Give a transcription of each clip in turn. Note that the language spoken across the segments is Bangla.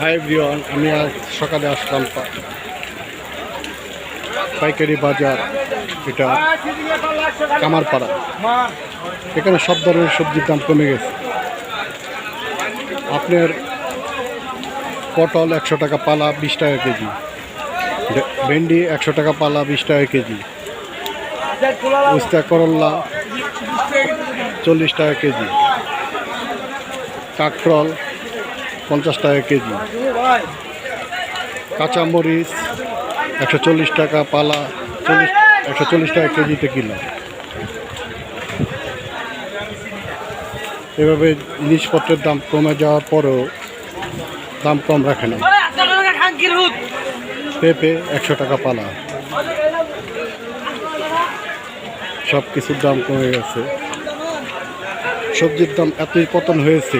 হাই এভরিওয়ান আমি আজ সকালে আসলাম পাইকারি বাজার এটা কামারপাড়া। এখানে সব ধরনের সবজির দাম কমে গেছে। আপনার পটল একশো টাকা পালা, বিশ টাকা কেজি। ভেন্ডি একশো টাকা পালা, বিশ টাকা কেজি। উস্তা করল্লা চল্লিশ টাকা কেজি। কাঁকরল পঞ্চাশ টাকা কেজি। কাঁচামরিচ একশো চল্লিশ টাকা, পালা চল্লিশ, একশো চল্লিশ টাকা কেজিতে কিলো। এভাবে জিনিসপত্রের দাম কমে যাওয়ার পরেও দাম কম রাখে না। পেঁপে একশো টাকা, পালা। সব কিছুর দাম কমে গেছে। সবজির দাম এতই পতন হয়েছে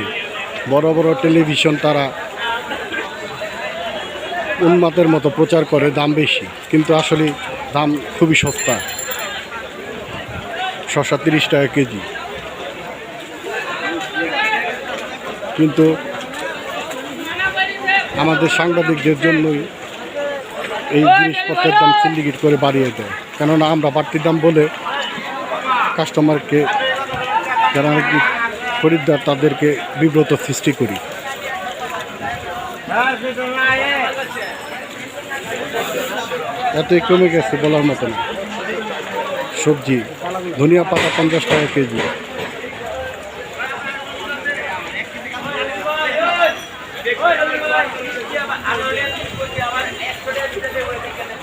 বড় বড় টেলিভিশন তারা উন্মাতের মতো প্রচার করে, দাম বেশি। কিন্তু আসলে দাম খুবই সস্তা। শশা তিরিশ টাকা কেজি। কিন্তু আমাদের সাংবাদিকদের জন্যই এই জিনিসপত্রের দাম সিন্ডিকেট করে বাড়িয়ে দেয়। কেননা আমরা বাড়তির দাম বলে কাস্টমারকে যারা খরিদ্দার তাদেরকে বিব্রত সৃষ্টি করি। এতই কমে গেছে বলার মতো না। সবজি, ধনিয়া পাতা পঞ্চাশ টাকা কেজি।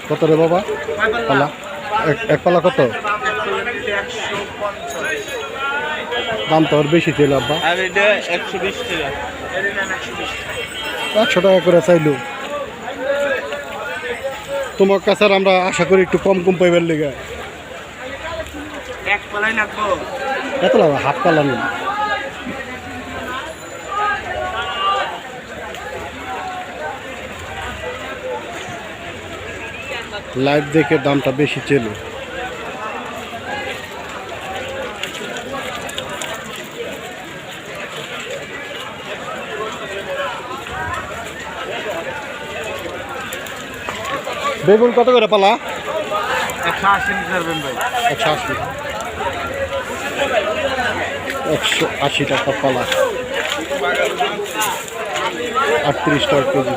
কত রে বাবা? পালা। এক পালা কত? দাম তো আর বেশি ছিল আব্বা। একশো টাকা। করে চাইলো। তোমার কাছে আমরা আশা করি একটু কম কম পাইবার লেগে। এত লাগবে। হাফ পালা নেই। লাইভ দেখে দামটা বেশি ছিল। বেগুন কত করে পালা? একশো আশি একশো আশি। একশো আশি টাকা পালা। আটত্রিশ টাকা কেজি।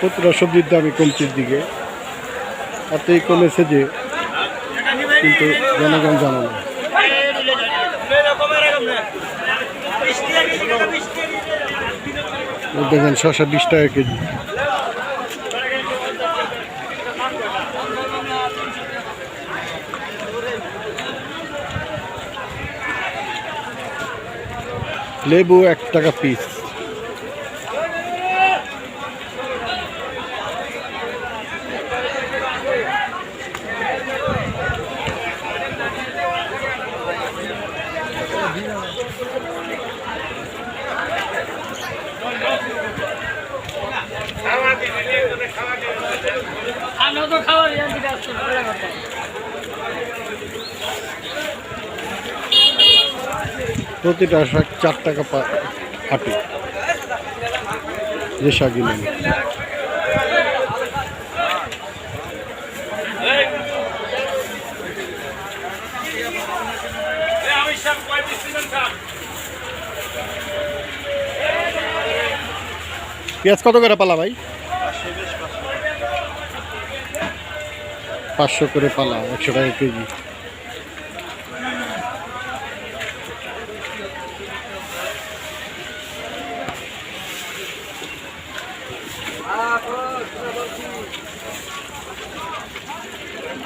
প্রতিটা সবজির দামই কমতির দিকে। এতই কমেছে যে, কিন্তু জনগণ জানে না। দেখেন শশা বিশ টাকা কেজি। লেবু এক টাকা পিস আমরা তো খাবার প্রতিটা শাক চার টাকা হাঁটে। যে শাকই নেন পেঁয়াজ কত করে পালা ভাই? পাঁচশো করে পালা, একশো টাকা কেজি।